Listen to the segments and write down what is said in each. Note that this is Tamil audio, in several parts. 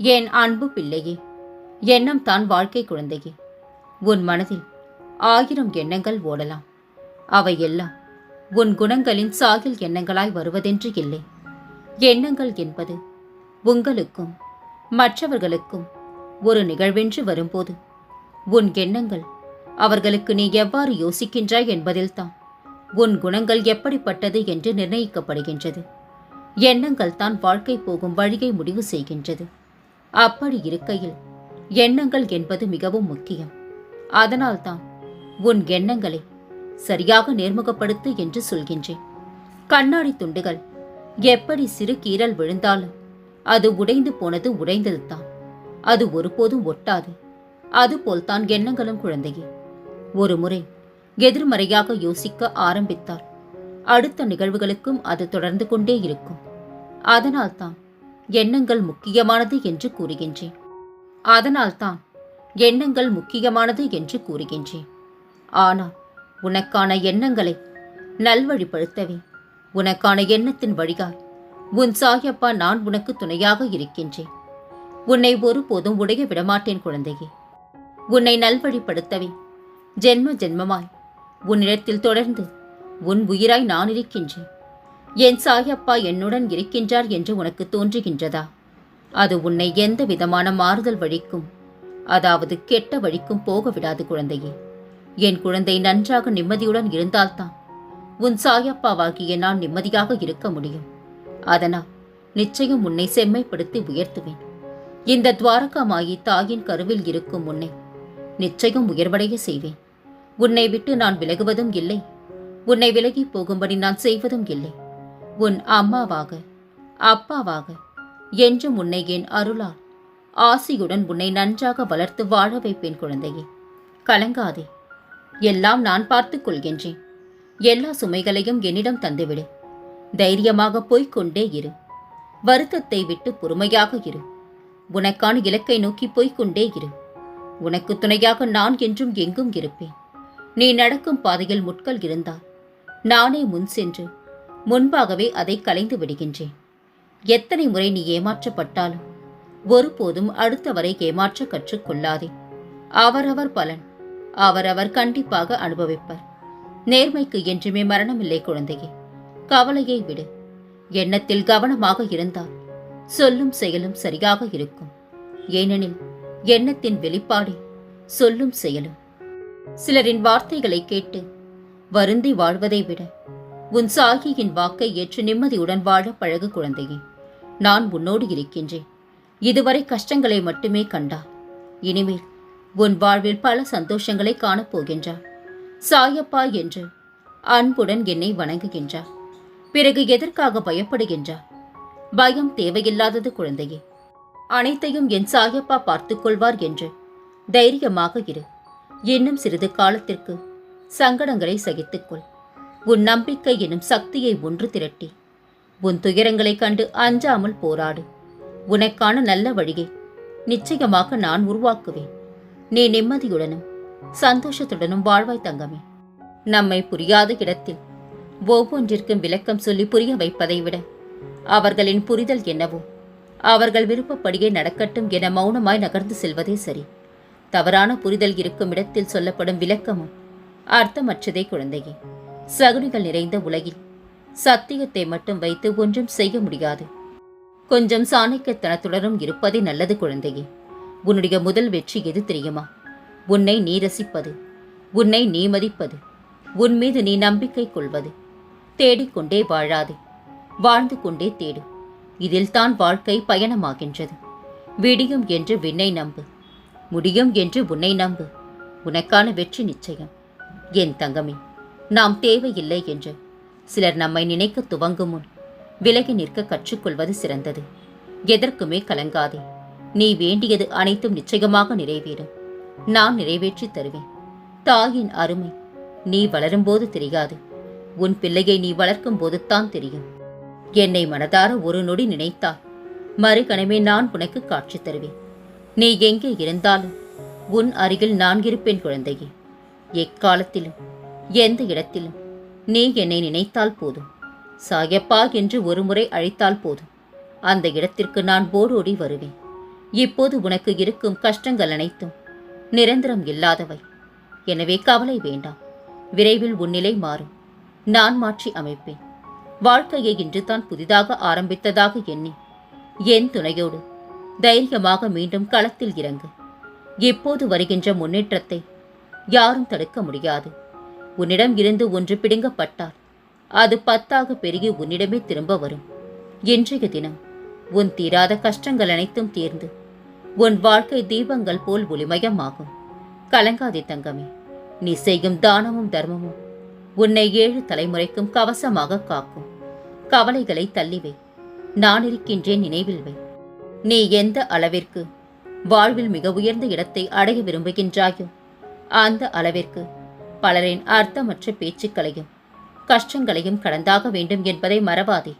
என் அன்பு பிள்ளையே எண்ணம் தான் வாழ்க்கை குழந்தையே. உன் மனதில் ஆயிரம் எண்ணங்கள் ஓடலாம். அவை எல்லாம் உன் குணங்களின் சாகில் எண்ணங்களாய் வருவதென்று இல்லை. எண்ணங்கள் என்பது உங்களுக்கும் மற்றவர்களுக்கும் ஒரு நிகழ்வென்று வரும்போது உன் எண்ணங்கள் அவர்களுக்கு நீ எவ்வாறு யோசிக்கின்றாய் என்பதில்தான் உன் குணங்கள் எப்படிப்பட்டது என்று நிர்ணயிக்கப்படுகின்றது. எண்ணங்கள் தான் வாழ்க்கை போகும் வழியை முடிவு செய்கின்றது. அப்படி இருக்கையில் எண்ணங்கள் என்பது மிகவும் முக்கியம். அதனால்தான் உன் எண்ணங்களை சரியாக நேர்முகப்படுத்து என்று சொல்கின்றேன். கண்ணாடி துண்டுகள் எப்படி சிறு கீறல் விழுந்தாலும் அது உடைந்து போனது உடைந்ததுதான். அது ஒருபோதும் ஒட்டாது. அதுபோல்தான் எண்ணங்களும் குழந்தையே. ஒரு முறை எதிர்மறையாக யோசிக்க ஆரம்பித்தார். அடுத்த நிகழ்வுகளுக்கும் அது தொடர்ந்து கொண்டே இருக்கும். அதனால்தான் எண்ணங்கள் முக்கியமானது என்று கூறுகின்றேன். அதனால்தான் எண்ணங்கள் முக்கியமானது என்று கூறுகின்றேன். ஆனால் உனக்கான எண்ணங்களை நல்வழிப்படுத்தவே உனக்கான எண்ணத்தின் வழிகாய் உன் சாயப்பா நான் உனக்கு துணையாக இருக்கின்றேன். உன்னை ஒருபோதும் உடைய விடமாட்டேன் குழந்தையே. உன்னை நல்வழிப்படுத்தவே ஜென்ம ஜென்மமாய் உன்னிடத்தில் தொடர்ந்து உன் உயிராய் நான் இருக்கின்றேன். என் சாயப்பா என்னுடன் இருக்கின்றார் என்று உனக்கு தோன்றுகின்றதா? அது உன்னை எந்த விதமான மாறுதல் வழிக்கும் அதாவது கெட்ட வழிக்கும் போக விடாது குழந்தையே. என் குழந்தை நன்றாக நிம்மதியுடன் இருந்தால்தான் உன் சாயப்பாவாகிய நான் நிம்மதியாக இருக்க முடியும். அதனால் நிச்சயம் உன்னை செம்மைப்படுத்தி உயர்த்துவேன். இந்த துவாரகா மாயி தாயின் கருவில் இருக்கும் உன்னை நிச்சயம் உயர்வடைய செய்வேன். உன்னை விட்டு நான் விலகுவதும் இல்லை. உன்னை விலகி போகும்படி நான் செய்வதும் இல்லை. உன் அம்மாவாக அப்பாவாக என்றும் உன்னை என் அருளால் ஆசியுடன் உன்னை நன்றாக வளர்த்து வாழ வைப்பேன் குழந்தையே. கலங்காதே. எல்லாம் நான் பார்த்து கொள்கின்றேன். எல்லா சுமைகளையும் என்னிடம் தந்துவிடு. தைரியமாக போய்க் கொண்டே இரு. வருத்தத்தை விட்டு பொறுமையாக இரு. உனக்கான இலக்கை நோக்கி போய்கொண்டே இரு. உனக்கு துணையாக நான் என்றும் எங்கும் இருப்பேன். நீ நடக்கும் பாதையில் முட்கள் இருந்தால் நானே முன் சென்று முன்பாகவே அதை கலைந்து விடுகின்றேன். எத்தனை முறை நீ ஏமாற்றப்பட்டாலும் ஒருபோதும் அடுத்தவரை ஏமாற்ற கற்றுக்கொள்ளாதே. அவரவர் பலன் அவரவர் கண்டிப்பாக அனுபவிப்பர். நேர்மைக்கு என்றுமே மரணமில்லை குழந்தையே. கவலையை விடு. எண்ணத்தில் கவனமாக இருந்தால் சொல்லும் செயலும் சரியாக இருக்கும். ஏனெனில் எண்ணத்தின் வெளிப்பாடு சொல்லும் செயலும். சிலரின் வார்த்தைகளை கேட்டு வருந்தி வாழ்வதை விட உன் சாகியின் வாக்கை ஏற்று நிம்மதியுடன் வாழ பழகு குழந்தையே. நான் உன்னோடு இருக்கின்றேன். இதுவரை கஷ்டங்களை மட்டுமே கண்டா. இனிமேல் உன் வாழ்வில் பல சந்தோஷங்களை காணப்போகின்றார் சாயப்பா என்று அன்புடன் என்னை வணங்குகின்றார் பிறகு எதற்காக பயப்படுகின்றார் பயம் தேவையில்லாதது குழந்தையே. அனைத்தையும் என் சாயப்பா பார்த்துக்கொள்வார் என்று தைரியமாக இரு. இன்னும் சிறிது காலத்திற்கு சங்கடங்களை சகித்துக்கொள் உன் நம்பிக்கை எனும் சக்தியை ஒன்று திரட்டி. உன் துயரங்களைக் கண்டு அஞ்சாமல் போராடு. உனக்கான நல்ல வழியை நிச்சயமாக நான் உருவாக்குவேன். நீ நிம்மதியுடனும் சந்தோஷத்துடனும் வாழ்வாய் தங்கமே. நம்மை புரியாத இடத்தில் ஒவ்வொன்றிற்கும் விளக்கம் சொல்லி புரிய வைப்பதை விட அவர்களின் புரிதல் என்னவோ அவர்கள் விருப்பப்படியே நடக்கட்டும் என மௌனமாய் நகர்ந்து செல்வதே சரி. தவறான புரிதல் இருக்கும் இடத்தில் சொல்லப்படும் விளக்கமும் அர்த்தமற்றதே குழந்தையே. சகுனிகள் நிறைந்த உலகில் சத்தியத்தை மட்டும் வைத்து ஒன்றும் செய்ய முடியாது. கொஞ்சம் சாணக்கியத்தனத்துடனும் இருப்பதே நல்லது குழந்தையே. உன்னுடைய முதல் வெற்றி எது தெரியுமா? உன்னை நீ ரசிப்பது உன்னை நீ மதிப்பது உன் மீது நீ நம்பிக்கை கொள்வது. தேடிக்கொண்டே வாழாதே வாழ்ந்து கொண்டே தேடு. இதில்தான் வாழ்க்கை பயணமாகின்றது. விடியும் என்று விண்ணை நம்பு முடியும் என்று உன்னை நம்பு. உனக்கான வெற்றி நிச்சயம். என் தங்கமே. நாம் தேவையில்லை என்று. சிலர் நம்மை நினைக்க துவங்கும் முன் விலகி நிற்க கற்றுக்கொள்வது சிறந்தது. எதற்குமே கலங்காதே. நீ வேண்டியது அனைத்தும் நிச்சயமாக நிறைவேறும் நான் நிறைவேற்றி தருவேன். தாயின் அருமை நீ வளரும்போது தெரியாது. உன் பிள்ளையை நீ வளர்க்கும் போதுதான் தெரியும். என்னை மனதார ஒரு நொடி நினைத்தால் மறுகணமே நான் உனக்கு காட்சி தருவேன். நீ எங்கே இருந்தாலும் உன் அருகில் நான் இருப்பேன் குழந்தையே. எக்காலத்திலும் எந்த இடத்திலும். நீ என்னை நினைத்தால் போதும். சாயப்பா என்று ஒருமுறை அழைத்தால் போதும். அந்த இடத்திற்கு நான் போரோடி வருவேன். இப்போது உனக்கு இருக்கும் கஷ்டங்கள் அனைத்தும் நிரந்தரம் இல்லாதவை. எனவே கவலை வேண்டாம். விரைவில் உன்னிலை மாறும். நான் மாற்றி அமைப்பேன். வாழ்க்கையை இன்று தான் புதிதாக ஆரம்பித்ததாக எண்ணி என் துணையோடு தைரியமாக மீண்டும் களத்தில் இறங்கு. இப்போது வருகின்ற முன்னேற்றத்தை யாரும் தடுக்க முடியாது. உன்னிடம் இருந்து ஒன்று பிடுங்கப்பட்டால் அது பத்தாக பெருகி உன்னிடமே திரும்ப வரும். இன்றைய தினம் உன் தீராத கஷ்டங்கள் அனைத்தும் தீர்ந்து உன் வாழ்க்கை தீபங்கள் போல் ஒளிமயமாகும். கலங்காதே தங்கமே நீ செய்யும் தானமும் தர்மமும் உன்னை ஏழு தலைமுறைக்கும் கவசமாக காக்கும். கவலைகளை தள்ளிவை நான் இருக்கின்றேன் நினைவில் வை. நீ எந்த அளவிற்கு வாழ்வில் மிக உயர்ந்த இடத்தை அடைய விரும்புகின்றாயோ அந்த அளவிற்கு பலரின் அர்த்தமற்ற பேச்சுக்களையும் கஷ்டங்களையும் கடந்தாக வேண்டும் என்பதை மறவாதே.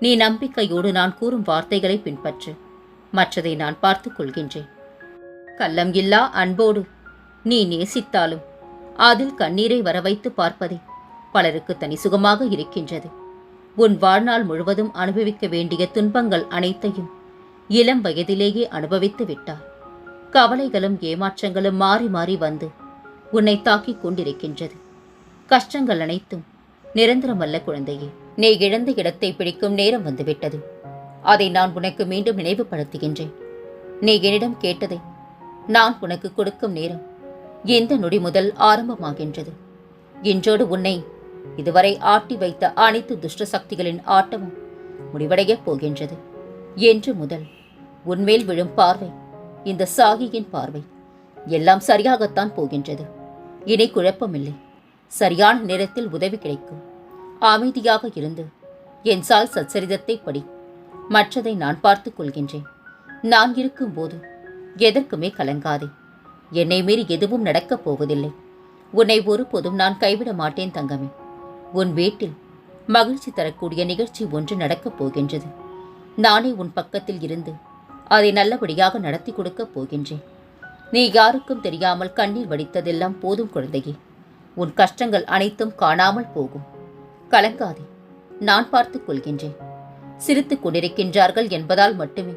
நீ நம்பிக்கையோடு நான் கூறும் வார்த்தைகளை பின்பற்று. மற்றதை நான் பார்த்துக் கொள்கின்றேன். கள்ளம் இல்லா அன்போடு நீ நேசித்தாலும் அதில் கண்ணீரை வர வைத்து பார்ப்பதே பலருக்கு தனி சுகமாக இருக்கின்றது. உன் வாழ்நாள் முழுவதும் அனுபவிக்க வேண்டிய துன்பங்கள் அனைத்தையும் இளம் வயதிலேயே அனுபவித்து விட்டார் கவலைகளும் ஏமாற்றங்களும் மாறி மாறி வந்து உன்னை தாக்கிக் கொண்டிருக்கின்றது. கஷ்டங்கள் அனைத்தும் நிரந்தரமல்ல குழந்தையே. நீ இழந்த இடத்தை பிடிக்கும் நேரம் வந்துவிட்டது. அதை நான் உனக்கு மீண்டும் நினைவுபடுத்துகின்றேன். நீ என்னிடம் கேட்டதை நான் உனக்கு கொடுக்கும் நேரம் இந்த நொடி முதல் ஆரம்பமாகின்றது. இன்றோடு உன்னை இதுவரை ஆட்டி வைத்த அனைத்து துஷ்ட சக்திகளின் ஆட்டமும் முடிவடையப் போகின்றது. என்று முதல் உன்மேல் விழும் பார்வை இந்த சாகியின் பார்வை எல்லாம் சரியாகத்தான் போகின்றது. இனி குழப்பமில்லை. சரியான நேரத்தில் உதவி கிடைக்கும். அமைதியாக இருந்து. என் சாய் சச்சரிதத்தை படி. மற்றதை நான் பார்த்து கொள்கின்றேன். நான் இருக்கும்போது எதற்குமே கலங்காதே. என்னை மீறி எதுவும் நடக்கப் போவதில்லை. உன்னை ஒருபோதும் நான் கைவிட மாட்டேன் தங்கமே. உன் வீட்டில் மகிழ்ச்சி தரக்கூடிய நிகழ்ச்சி ஒன்று நடக்கப் போகின்றது. நானே உன் பக்கத்தில் இருந்து அதை நல்லபடியாக நடத்தி கொடுக்கப் போகின்றேன். நீ யாருக்கும் தெரியாமல் கண்ணீர் வடித்ததெல்லாம் போதும் குழந்தையே. உன் கஷ்டங்கள் அனைத்தும் காணாமல் போகும். கலங்காதே. நான் பார்த்துக் கொள்கின்றேன். சிரித்துக் கொண்டிருக்கின்றார்கள் என்பதால் மட்டுமே.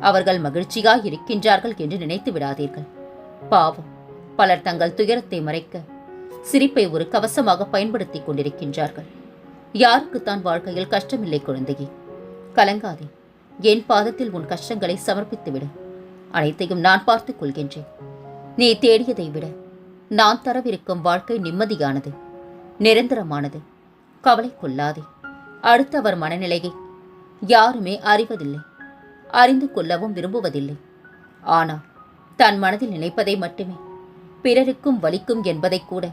அவர்கள் மகிழ்ச்சியாக இருக்கின்றார்கள் என்று நினைத்து விடாதீர்கள். பாவம். பலர் தங்கள் துயரத்தை மறைக்க சிரிப்பை ஒரு கவசமாக பயன்படுத்திக் கொண்டிருக்கின்றார்கள். யாருக்குத்தான் வாழ்க்கையில் கஷ்டமில்லை குழந்தையே. கலங்காதே. என் பாதத்தில் உன் கஷ்டங்களை சமர்ப்பித்துவிடும் அனைத்தையும் நான் பார்த்துக் கொள்கின்றேன். நீ தேடியதை விட நான் தரவிருக்கும் வாழ்க்கை நிம்மதியானது நிரந்தரமானது. கவலை கொள்ளாதே. அடுத்தவர் மனநிலையை யாருமே அறிவதில்லை அறிந்து கொள்ளவும் விரும்புவதில்லை. ஆனால் தன் மனதில் நினைப்பதை மட்டுமே பிறருக்கும் வலிக்கும் என்பதை கூட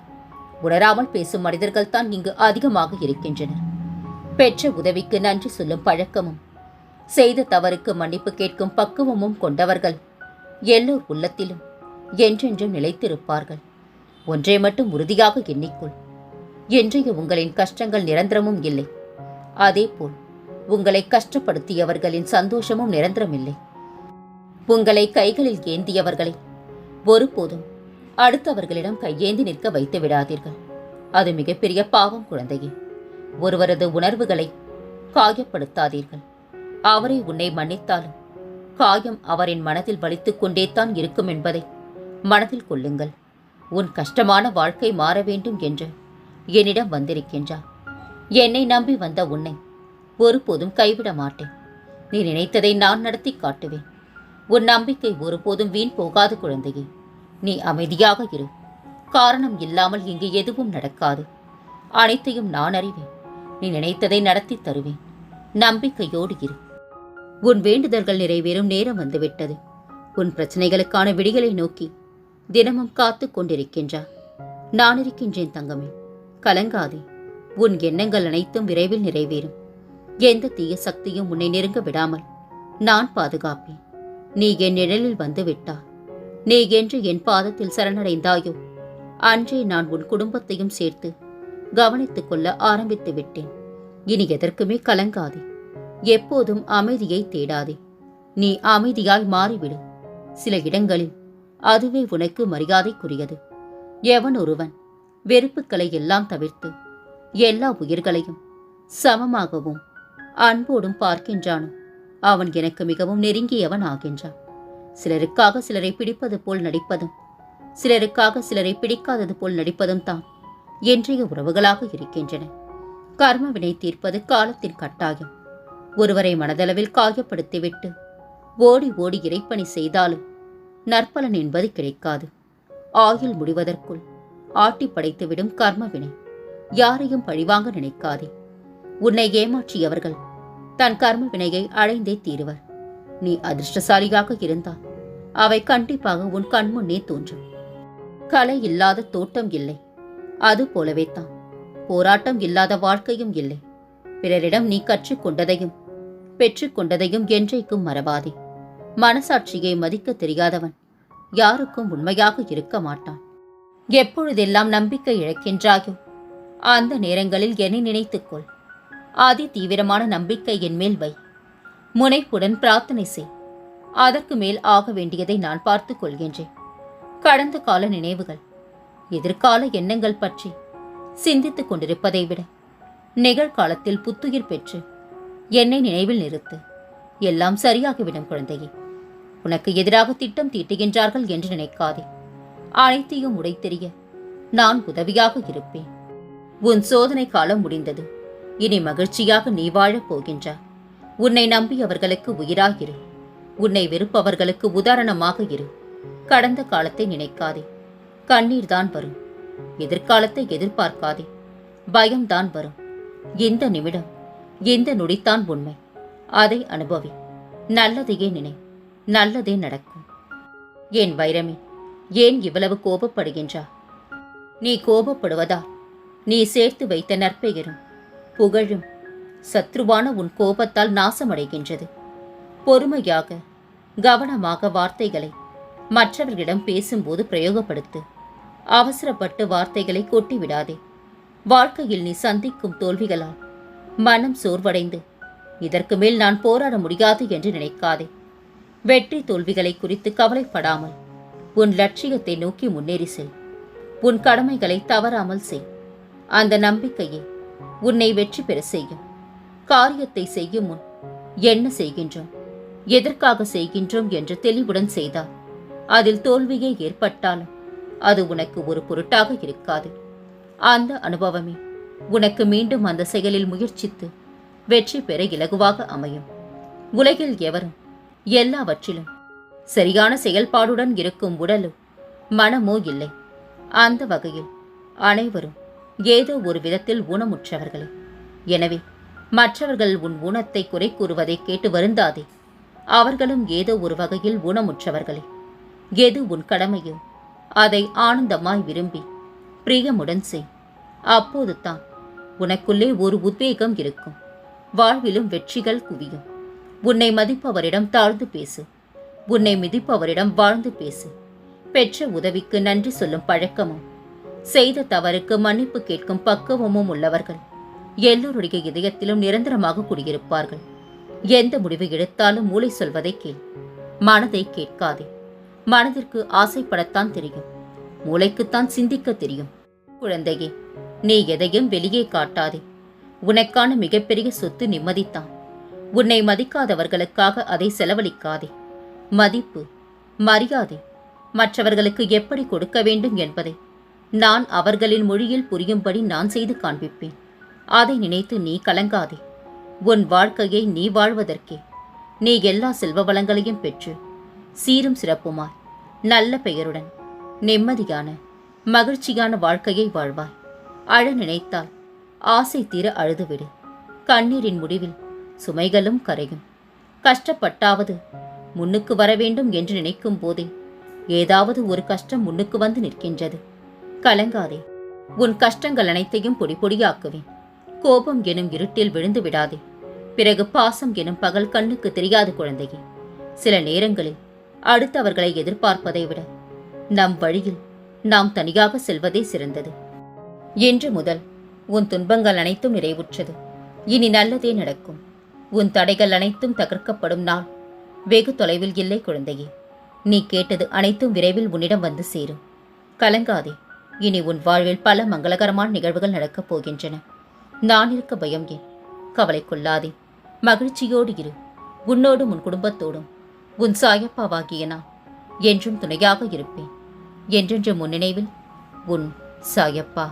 உணராமல் பேசும் மனிதர்கள் தான் இங்கு அதிகமாக இருக்கின்றனர். பெற்ற உதவிக்கு நன்றி சொல்லும் பழக்கமும் செய்த தவறுக்கு மன்னிப்பு கேட்கும் பக்குவமும் கொண்டவர்கள் எல்லோர் உள்ளத்திலும் என்றென்றும் நிலைத்திருப்பார்கள். ஒன்றை மட்டும் உறுதியாக எண்ணிக்கொள். இன்றைய உங்களின் கஷ்டங்கள் நிரந்தரமும் இல்லை. அதேபோல் உங்களை கஷ்டப்படுத்தியவர்களின் சந்தோஷமும் நிரந்தரமில்லை. உங்களை கைகளில் ஏந்தியவர்களை ஒருபோதும் அடுத்தவர்களிடம் கையேந்தி நிற்க வைத்து விடாதீர்கள். அது மிகப்பெரிய பாவம் குழந்தையே. ஒருவரது உணர்வுகளை காயப்படுத்தாதீர்கள். அவரை உன்னை மன்னித்தாலும் காயம் அவரின் மனதில் வலித்துக் கொண்டேதான் இருக்கும் என்பதை மனதில் கொள்ளுங்கள். உன் கஷ்டமான வாழ்க்கை மாற வேண்டும் என்று என்னிடம் வந்திருக்கின்றார். என்னை நம்பி வந்த உன்னை ஒருபோதும் கைவிட மாட்டேன். நீ நினைத்ததை நான் நடத்தி காட்டுவேன். உன் நம்பிக்கை ஒருபோதும் வீண் போகாது குழந்தையே. நீ அமைதியாக இரு. காரணம் இல்லாமல் இங்கு எதுவும் நடக்காது. அனைத்தையும் நான் அறிவேன். நீ நினைத்ததை நடத்தி தருவேன். நம்பிக்கையோடு இரு. உன் வேண்டுதல்கள் நிறைவேறும் நேரம் வந்துவிட்டது. உன் பிரச்சனைகளுக்கான விடிகளை நோக்கி தினமும் காத்து கொண்டிருக்கின்றார் நான் இருக்கின்றேன் தங்கமே கலங்காதே. உன் எண்ணங்கள் அனைத்தும் விரைவில் நிறைவேறும். எந்த தீய சக்தியும் உன்னை நெருங்க விடாமல் நான் பாதுகாப்பேன். நீ என் நிழலில் வந்து விட்டாய் நீ என்று என் பாதத்தில் சரணடைந்தாயோ? அன்றே நான் உன் குடும்பத்தையும் சேர்த்து கவனித்துக் கொள்ள ஆரம்பித்து விட்டேன் இனி எதற்குமே கலங்காதே. எப்போதும் அமைதியை தேடாதே. நீ அமைதியாய் மாறிவிடு. சில இடங்களில் அதுவே உனக்கு மரியாதைக்குரியது. எவன் ஒருவன் வெறுப்புக்களை எல்லாம் தவிர்த்து எல்லா உயிர்களையும் சமமாகவும் அன்போடும் பார்க்கின்றானோ அவன் எனக்கு மிகவும் நெருங்கியவன் ஆகின்றான். சிலருக்காக சிலரை பிடிப்பது போல் நடிப்பதும் சிலருக்காக சிலரை பிடிக்காதது போல் நடிப்பதும் தான் இன்றைய உறவுகளாக இருக்கின்றன. கர்மவினை தீர்ப்பது காலத்தின் கட்டாயம். ஒருவரை மனதளவில் காயப்படுத்திவிட்டு ஓடி ஓடி இறைப்பணி செய்தாலும் நற்பலன் என்பது கிடைக்காது. ஆயுள் முடிவதற்குள் ஆட்டி படைத்துவிடும் கர்மவினை யாரையும் பழிவாங்க நினைக்காதே. உன்னை ஏமாற்றியவர்கள் தன் கர்ம வினையை அடைந்தே தீருவர். நீ அதிர்ஷ்டசாலியாக இருந்தால் அவை கண்டிப்பாக உன் கண்முன்னே தோன்றும். கலை இல்லாத தோட்டம் இல்லை. அது போலவே தான் போராட்டம் இல்லாத வாழ்க்கையும் இல்லை. பிறரிடம் நீ கற்றுக்கொண்டதையும் பெற்றுக்கொண்டதையும் என்றைக்கும் மறவாதே. மனசாட்சியை மதிக்க தெரியாதவன் யாருக்கும் உண்மையாக இருக்க மாட்டான். எப்பொழுதெல்லாம் நம்பிக்கை இழக்கின்றாயோ அந்த நேரங்களில் என்னை நினைத்துக்கொள் அதி தீவிரமான நம்பிக்கை என் மேல் வை. முனைப்புடன் பிரார்த்தனை செய். அதற்கு மேல் ஆக வேண்டியதை நான் பார்த்துக் கொள்கின்றேன். கடந்த கால நினைவுகள் எதிர்கால எண்ணங்கள் பற்றி சிந்தித்துக் கொண்டிருப்பதை விட நிகழ்காலத்தில் புத்துயிர் பெற்று என்னை நினைவில் நிறுத்து. எல்லாம் சரியாகிவிடும் குழந்தையே. உனக்கு எதிராக திட்டம் தீட்டுகின்றார்கள் என்று நினைக்காதே. அனைத்தையும் உடைத்தெறிய நான் உதவியாக இருப்பேன். உன் சோதனை காலம் முடிந்தது. இனி மகிழ்ச்சியாக நீ வாழப் போகின்றாய். உன்னை நம்பியவர்களுக்கு உயிராயிரு. உன்னை வெறுப்பவர்களுக்கு உதாரணமாக இரு. கடந்த காலத்தை நினைக்காதே. கண்ணீர் தான் வரும். எதிர்காலத்தை எதிர்பார்க்காதே. பயம்தான் வரும். இந்த நிமிடம் இந்த நொடித்தான் உண்மை. அதை அனுபவி. நல்லதையே நினை. நல்லதே நடக்கும். என் வைரமே ஏன் இவ்வளவு கோபப்படுகின்றா? நீ கோபப்படுவதா? நீ சேர்த்து வைத்த நற்பெயரும் புகழும் சத்ருவான உன் கோபத்தால் நாசமடைகின்றது. பொறுமையாக கவனமாக வார்த்தைகளை மற்றவர்களிடம் பேசும்போது பிரயோகப்படுத்து. அவசரப்பட்டு வார்த்தைகளை கொட்டிவிடாதே. வாழ்க்கையில் நீ சந்திக்கும் தோல்விகளால் மனம் சோர்வடைந்து. இதற்கு மேல் நான் போராட முடியாது என்று நினைக்காதே. வெற்றி தோல்விகளை குறித்து கவலைப்படாமல் உன் லட்சியத்தை நோக்கி முன்னேறி செல். உன் கடமைகளை தவறாமல் செய். அந்த நம்பிக்கையே உன்னை வெற்றி பெற செய்யும். காரியத்தை செய்யும் முன் என்ன செய்கின்றோம்? எதற்காக செய்கின்றோம் என்று தெளிவுடன் செய்தால் அதில் தோல்வியே ஏற்பட்டாலும் அது உனக்கு ஒரு பொருட்டாக இருக்காது. அந்த அனுபவமே உனக்கு மீண்டும் அந்த செயலில் முயற்சித்து வெற்றி பெற இலகுவாக அமையும். உலகில் எவரும் எல்லாவற்றிலும் சரியான செயல்பாடுடன் இருக்கும் உடலோ மனமோ இல்லை. அந்த வகையில் அனைவரும் ஏதோ ஒரு விதத்தில் ஊனமுற்றவர்களே. எனவே மற்றவர்கள் உன் ஊனத்தை குறை கூறுவதை கேட்டு வருந்தாதே. அவர்களும் ஏதோ ஒரு வகையில் ஊனமுற்றவர்களே. எது உன் கடமையோ அதை ஆனந்தமாய் விரும்பி பிரியமுடன் செய். அப்போது தான் உனக்குள்ளே ஒரு உத்வேகம் இருக்கும். வாழ்விலும் வெற்றிகள் குவியும். உன்னை மதிப்பவரிடம் தாழ்ந்து பேசு. உன்னை மிதிப்பவரிடம் வாழ்ந்து பேசு. பெற்ற உதவிக்கு நன்றி சொல்லும் பழக்கமும் செய்த தவறுக்கு மன்னிப்பு கேட்கும் பக்குவமும் உள்ளவர்கள் எல்லோருடைய இதயத்திலும் நிரந்தரமாக குடியிருப்பார்கள். எந்த முடிவு எடுத்தாலும் மூளை சொல்வதை கேள். மனதை கேட்காதே. மனதிற்கு ஆசைப்படத்தான் தெரியும். மூளைக்குத்தான் சிந்திக்க தெரியும். குழந்தையே நீ எதையும் வெளியே காட்டாதே. உனக்கான மிகப்பெரிய சொத்து நிம்மதித்தான். உன்னை மதிக்காதவர்களுக்காக அதை செலவழிக்காதே. மதிப்பு மரியாதை மற்றவர்களுக்கு எப்படி கொடுக்க வேண்டும் என்பதை நான் அவர்களின் மொழியில் புரியும்படி நான் செய்து காண்பிப்பேன். அதை நினைத்து நீ கலங்காதே. உன் வாழ்க்கையை நீ வாழ்வதற்கே. நீ எல்லா செல்வ வளங்களையும் பெற்று சீரும் சிறப்புமாய் நல்ல பெயருடன் நிம்மதியான மகிழ்ச்சியான வாழ்க்கையை வாழ்வாய். அழ நினைத்தால் ஆசை தீர அழுதுவிடு. கண்ணீரின் முடிவில் சுமைகளும் கரையும். கஷ்டப்பட்டாவது முன்னுக்கு வர வேண்டும் என்று நினைக்கும் போதே ஏதாவது ஒரு கஷ்டம் முன்னுக்கு வந்து நிற்கின்றது. கலங்காதே. உன் கஷ்டங்கள் அனைத்தையும் பொடி பொடியாக்குவேன். கோபம் எனும் இருட்டில் விழுந்து விடாதே. பிறகு பாசம் எனும் பகல் கண்ணுக்கு தெரியாது குழந்தையே. சில நேரங்களில் அடுத்தவர்களை எதிர்பார்ப்பதை விட நம் வழியில் நாம் தனியாக செல்வதே சிறந்தது. இன்று முதல் உன் துன்பங்கள் அனைத்தும் நிறைவுற்றது. இனி நல்லதே நடக்கும். உன் தடைகள் அனைத்தும் தகர்க்கப்படும் நாள். வெகு தொலைவில் இல்லை குழந்தையே. நீ கேட்டது அனைத்தும் விரைவில் உன்னிடம் வந்து சேரும். கலங்காதே. இனி உன் வாழ்வில் பல மங்களகரமான நிகழ்வுகள் நடக்கப் போகின்றன. நான் இருக்க பயம் ஏன்? கவலை கொள்ளாதே. மகிழ்ச்சியோடு இரு. உன்னோடும் உன் குடும்பத்தோடும். உன் சாயப்பாவாகிய நான் என்றும் துணையாக இருப்பேன். என்றென்றும் முன்னினைவில் உன் சாயப்பா.